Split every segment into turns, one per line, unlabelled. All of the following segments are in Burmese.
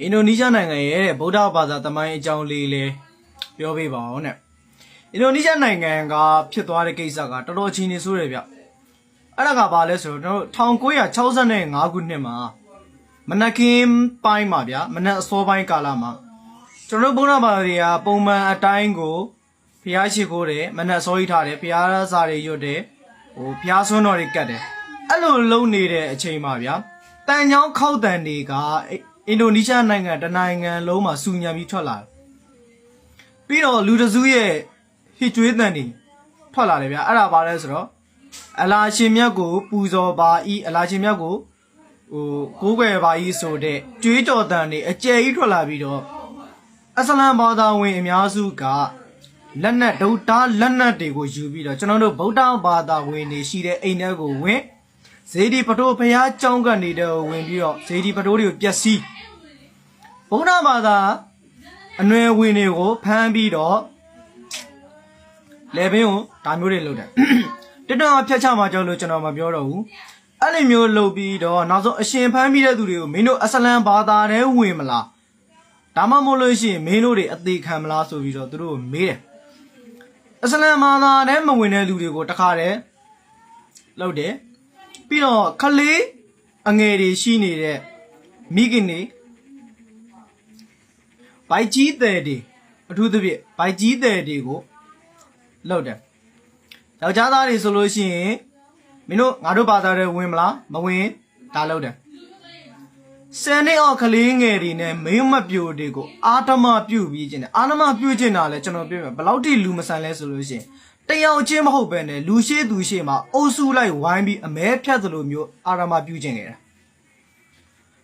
အင်ဒိုနီးရှားနိုင်ငံရဲ့ဗုဒ္ဓဘာသာတမိုင်းအကြောင်းလေးလေးပြောပြပါအောင်နဲ့အင်ဒိုနီးရှားနိုင်ငံကဖြစ်သွားတဲ့ကိစ္စကတော်တော်ချင်းနေဆိုးတယ်ဗျအဲ့ဒါကဘာလဲဆိုတော့ကျွန်တော်1965ခုနှစ်မှာမနက်ခင်းပိုင်းမှာဗျမနက်အစောပိုင်းကာလမှာကျွန်တော်တို့ဗုဒ္ဓဘာသာတွေကပုံမှန်အတိုင်းကိုဖျားရှိခိုးတယ်မနက်စောကြီးထားတယ်ဖျားစာတွေရွတ်တယ်ဟိုဖျားဆွန်းတော်တွေကတ်တယ်အဲ့လိုလုပ်နေတဲ့အချိန်မှာဗျတန်ချောင်းခောက်တန်တွေက အင်ဒိုနီးရှားနိုင်ငံတစ်နိုင်ငံလုံးမှာစူညံပြီးထွက်လာတယ်။ပြီးတော့လူတစုရဲ့ဟစ်ကြွေးတန်တွေထွက်လာတယ်ဗျာအဲ့ဒါဘာလဲဆိုတော့အလာရှင်မြတ်ကို ပူဇော်ပါဤအလာရှင်မြတ်ကိုဟိုကိုးကွယ်ပါဤဆိုတဲ့ကြွေးကြော်တန်တွေအကျယ်ကြီးထွက်လာပြီးတော့အစ္စလမ်ဘာသာဝင်အများစုကလက်နက်ဒုတားလက်နက်တွေကိုယူပြီးတော့ကျွန်တော်တို့ဗုဒ္ဓဘာသာဝင်တွေရှိတဲ့အိမ်ထဲကိုဝင်ဇေဒီပတိုးဖျားကျောင်းကနေတော့ဝင်ပြီးတော့ဇေဒီပတိုးတွေကိုပျက်စီး ဗုဒ္ဓဘာသာအနွယ်ဝင်တွေကိုဖမ်းပြီးတော့လေဘင်းကိုဒါမျိုးတွေလုပ်တယ်တက်တော့ဖျက်ချမှာကြောက်လို့ကျွန်တော်မပြောတော့ဘူးအဲ့လိုမျိုးလုပ်ပြီးတော့နောက်ဆုံးအရှင်ဖမ်းပြီးတဲ့သူတွေကိုမင်းတို့အစလမ်ဘာသာထဲဝင်မလားဒါမှမဟုတ်လို့ရှိရင်မင်းတို့တွေအသေးခံမလားဆိုပြီးတော့သူတို့ကိုမေးတယ်အစလမ်ဘာသာထဲမဝင်တဲ့လူတွေကိုတခါတည်းလုပ်တယ်ပြီးတော့ခလေးအငယ်တွေရှိနေတဲ့မိခင်တွေ ဘိုက်ကြီးတဲ့တွေအထူးသဖြင့်ဘိုက်ကြီးတဲ့တွေကိုလောက်တယ်ယောက်ျားသားတွေဆိုလို့ရှိရင်မင်းတို့ငါတို့ဘာသာတွေဝင်မလားမဝင်ဒါလောက်တယ်ဆယ်နှစ်အောက်ကလေးငယ်တွေနဲ့မင်းမပြိုတွေကိုအာဓမပြုတ်ပြီးခြင်းတယ်အာဓမပြုတ်ခြင်းတာလဲကျွန်တော်ပြောပြဘယ်လောက်ထိလူမဆန်လဲဆိုလို့ရှိရင်တယောက်ချင်းမဟုတ်ပဲနဲ့လူရှိသူရှိမှအုပ်စုလိုက်ဝိုင်းပြီးအမဲဖြတ်သလိုမျိုးအာဓမပြုတ်ခြင်းခဲ့တာ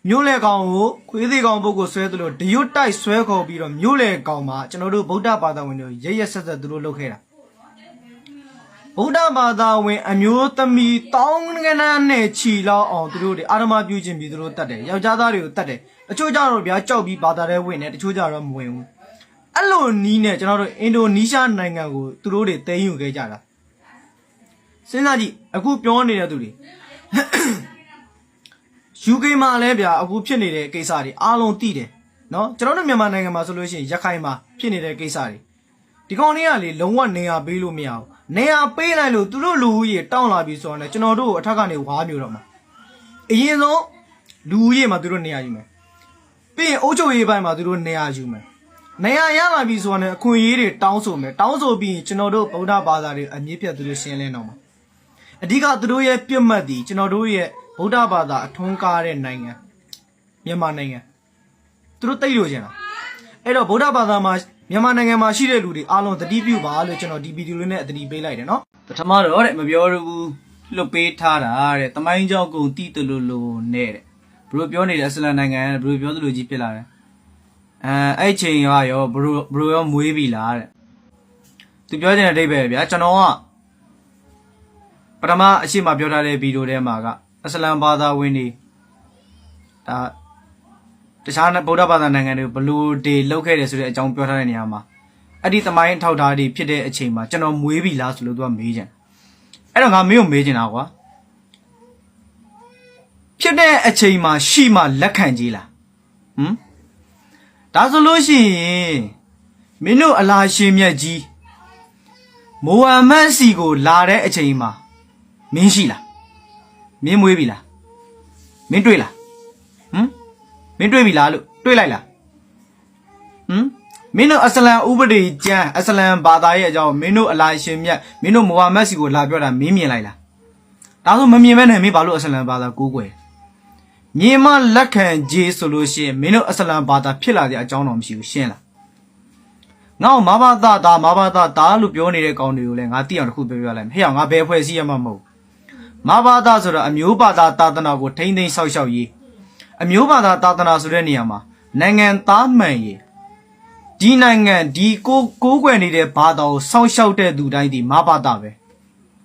မြို့လေကောင်ကိုခွေးသေးကောင်ပုဂ္ဂိုလ်ဆွဲသလိုဒရွတ်တိုက်ဆွဲခေါ်ပြီးတော့မြို့လေကောင်မှာကျွန်တော်တို့ဗုဒ္ဓဘာသာဝင်တွေရရဆက်ဆက်သူတို့လုပ်ခဲ့တာဗုဒ္ဓဘာသာဝင်အမျိုးသမီးတောင်းကနန်းနဲ့ခြီလောက်အောင်သူတို့တွေအာရမပြုခြင်းပြီးသူတို့တတ်တယ်ယောက်ျားသားတွေကိုတတ်တယ်တချို့ကြတော့ဗျာကြောက်ပြီးဘာသာတွေဝင်တယ်တချို့ကြတော့မဝင်ဘူးအဲ့လိုနီးနဲ့ကျွန်တော်တို့အင်ဒိုနီးရှားနိုင်ငံကိုသူတို့တွေသိမ်းယူခဲ့ကြတာစဉ်းစားကြည့်အခုပြောနေတဲ့သူတွေ UK မှာလည်းဗျာအခုဖြစ်နေတဲ့ကိစ္စတွေအားလုံးသိတယ်နော်ကျွန်တော်တို့မြန်မာနိုင်ငံမှာဆိုလို့ရှိရင်ရခိုင်မှာဖြစ်နေတဲ့ကိစ္စတွေဒီကောင်တွေကလေလုံးဝနေရာပေးလို့မရဘူးနေရာပေးလိုက်လို့သူတို့လူဦးရေတောင်းလာပြီဆိုတော့လေကျွန်တော်တို့ကိုအထက်ကနေဝါမျိုးတော့မှာအရင်ဆုံးလူဦးရေမှာသူတို့နေရာယူမယ်ပြီးရင်အုပ်ချုပ်ရေးပိုင်းမှာသူတို့နေရာယူမယ်နေရာရလာပြီဆိုတော့လည်းအခွင့်အရေးတွေတောင်းဆိုမယ်တောင်းဆိုပြီးရင်ကျွန်တော်တို့ဗုဒ္ဓဘာသာတွေအမြင့်ပြတ်သူတို့ရှင်းလင်းတော့မှာ အဓိကသူတို့ရဲ့ပြစ်မှတ်ဒီကျွန်တော်တို့ရဲ့ဗုဒ္ဓဘာသာအထွန်းကားတဲ့နိုင်ငံမြန်မာနိုင်ငံသူတို့တိတ်လို့ကျင်တာအဲ့တော့ဗုဒ္ဓဘာသာမှာမြန်မာနိုင်ငံမှာရှိတဲ့လူတွေအားလုံးသတိပြုပါလို့ကျွန်တော်ဒီဗီဒီယိုလေးနဲ့သတိပေးလိုက်တယ်နော်ပထမတော့တဲ့မပြောရဘူးလွတ်ပေးထားတာတဲ့တမိုင်းကြောင့်ကုန်တိတလို့လို့နဲ့တဲ့ဘလို့ပြောနေတယ်အစ္စလမ်နိုင်ငံဘလို့ပြောသလိုကြီးဖြစ်လာတယ်အဲအဲ့ချိန်ရောရောဘလို့ဘလို့ရောမွေးပြီလားတဲ့သူပြောချင်တဲ့အဓိပ္ပာယ်ဗျာကျွန်တော်က ပထမအရှိမပြောထားတဲ့ဗီဒီယိုထဲမှာကအစ္စလမ်ဘာသာဝင်တွေဒါတခြားဗုဒ္ဓဘာသာနိုင်ငံတွေဘလို့တွေလောက်ခဲ့တယ်ဆိုတဲ့အကြောင်းပြောထားတဲ့နေရာမှာအဲ့ဒီသမိုင်းထောက်ထားတွေဖြစ်တဲ့အချိန်မှာကျွန်တော်မွေးပြီလားဆိုလို့သူကမေးကြတယ်အဲ့တော့ငါမင်းကိုမေးချင်တာကွာဖြစ်တဲ့အချိန်မှာရှိမှလက်ခံကြီးလားဟမ်ဒါဆိုလို့ရှိရင်မင်းတို့အလာရှင်မြတ်ကြီးမိုဟာမက်စီကိုလာတဲ့အချိန်မှာ မင်းရှိလားမင်းမွေးပြီလားမင်းတွေ့လားဟမ်မင်းတွေ့ပြီလားလို့တွေ့လိုက်လားဟမ်မင်းတို့အစ္စလမ်ဥပဒေကျမ်းအစ္စလမ်ဘာသာရဲ့အကြောင်းမင်းတို့အလာရှင်မြတ်မင်းတို့မိုဟာမက်စီကိုလာပြောတာမင်းမြင်လိုက်လားဒါဆိုမမြင်မဲနဲ့မင်းဘာလို့အစ္စလမ်ဘာသာကိုးကွယ်မြင်မလက်ခံကြည်ဆိုလို့ရှိရင်မင်းတို့အစ္စလမ်ဘာသာဖြစ်လာတဲ့အကြောင်းတော့မရှိဘူးရှင်းလားငါ့ကိုမဘာသာဒါမဘာသာဒါလို့ပြောနေတဲ့ကောင်တွေကိုလည်းငါသိအောင်တစ်ခုပြောပြလိုက်မယ်ဟဲ့အောင်ငါဘယ်ဖွဲ့စည်းရမှာမဟုတ်ဘူး မဘာသာဆိုတာအမျိုးဘာသာသာသနာကိုထိမ့်သိမ်းဆောက်ရှောက်ရေးအမျိုးဘာသာသာသနာဆိုတဲ့နေရာမှာနိုင်ငံသားမှန်ရေးဒီနိုင်ငံဒီကိုကိုးကွယ်နေတဲ့ဘာသာကိုဆောက်ရှောက်တဲ့သူတိုင်းဒီမဘာသာပဲ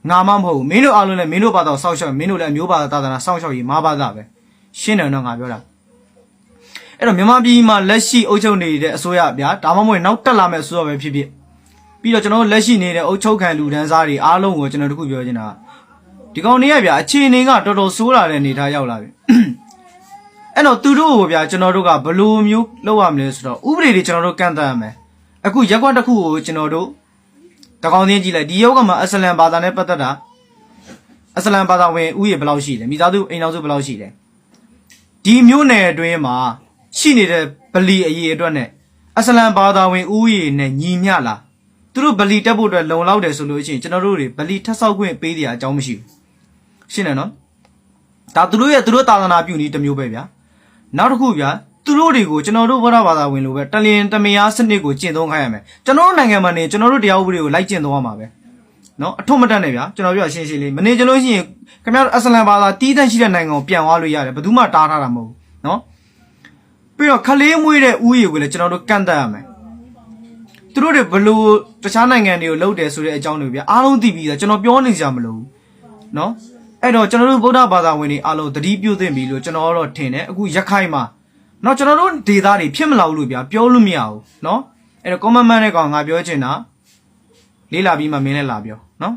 ငါမှမဟုတ်ဘူးမင်းတို့အားလုံးလည်းမင်းတို့ဘာသာကိုဆောက်ရှောက်မင်းတို့လည်းအမျိုးဘာသာသာသနာဆောက်ရှောက်ရေးမဘာသာပဲရှင်းတယ်နော်ငါပြောတာအဲ့တော့မြန်မာပြည်မှာလက်ရှိအုပ်ချုပ်နေတဲ့အစိုးရဗျာဒါမှမဟုတ်နောက်တက်လာမယ့်အစိုးရပဲဖြစ်ဖြစ်ပြီးတော့ကျွန်တော်တို့လက်ရှိနေတဲ့အုပ်ချုပ်ခံလူဒန်းစားတွေအားလုံးကိုကျွန်တော်တို့ခုပြောချင်တာက ဒီကောင်တွေကဗျာအခြေအနေကတော်တော်ဆိုးလာတဲ့အနေထားရောက်လာပြီအဲ့တော့သူတို့ကိုဗျာကျွန်တော်တို့ကဘယ်လိုမျိုးလုပ်ရမလဲဆိုတော့ဥပဒေတွေကျွန်တော်တို့ကန့်သတ်ရမယ်အခုရက်ကွက်တစ်ခုကိုကျွန်တော်တို့တကောင်သိင်းကြည့်လိုက်ဒီယောက်ကမှာအစ္စလမ်ဘာသာနဲ့ပတ်သက်တာအစ္စလမ်ဘာသာဝင်ဥယျာဉ်ဘယ်လောက်ရှိလဲမိသားစုအိမ်တော်စုဘယ်လောက်ရှိလဲဒီမျိုးနယ်အတွင်းမှာရှိနေတဲ့ဗလီအရေးအတွက်နဲ့အစ္စလမ်ဘာသာဝင်ဥယျာဉ်နဲ့ညီမျှလားသူတို့ဗလီတက်ဖို့အတွက်လုံလောက်တယ်ဆိုလို့ရှိရင်ကျွန်တော်တို့တွေဗလီထပ်ဆောက်ခွင့်ပေးတဲ့အကြောင်းမရှိဘူး ရှင်းတယ်နော်ဒါသူတို့ရဲ့သူတို့သာသနာပြုနည်းတစ်မျိုးပဲဗျာနောက်တစ်ခုဗျာသူတို့တွေကိုကျွန်တော်တို့ဘုရားဘာသာဝင်လိုပဲတလင်တမယာစနစ်ကိုကျင့်သုံးခိုင်းရမယ်ကျွန်တော်တို့နိုင်ငံမှာနေကျွန်တော်တို့တရားဥပဒေကိုလိုက်ကျင့်သုံးရမှာပဲနော်အထွတ်မတက်နဲ့ဗျာကျွန်တော်ပြောရှင်းရှင်းလေးမနေကြလို့ရှိရင်ခင်ဗျားတို့အစ္စလမ်ဘာသာတီးတန့်ရှိတဲ့နိုင်ငံကိုပြန်သွားလို့ရတယ်ဘယ်သူမှတားထားတာမဟုတ်ဘူးနော်ပြီးတော့ခလေးမွေးတဲ့ဥယျာဉ်ကိုလည်းကျွန်တော်တို့ကန့်တတ်ရမယ်သူတို့တွေဘလို့တခြားနိုင်ငံတွေကိုလှုပ်တယ်ဆိုတဲ့အကြောင်းတွေဗျာအားလုံးသိပြီးသားကျွန်တော်ပြောနေကြမလို့နော် အဲ့တော့ကျွန်တော်တို့ဗုဒ္ဓဘာသာဝင်တွေအားလုံးသတိပြုသင့်ပြီလို့ကျွန်တော်တော့ထင်တယ်အခုရခိုင်မှာနော်ကျွန်တော်တို့ဒေသတွေဖြစ်မလာဘူးလို့ဗျာပြောလို့မရဘူးနော်အဲ့တော့ comment တဲ့ကောင်ငါပြောချင်တာလေးလာပြီးမှမင်းလည်းလာပြောနော်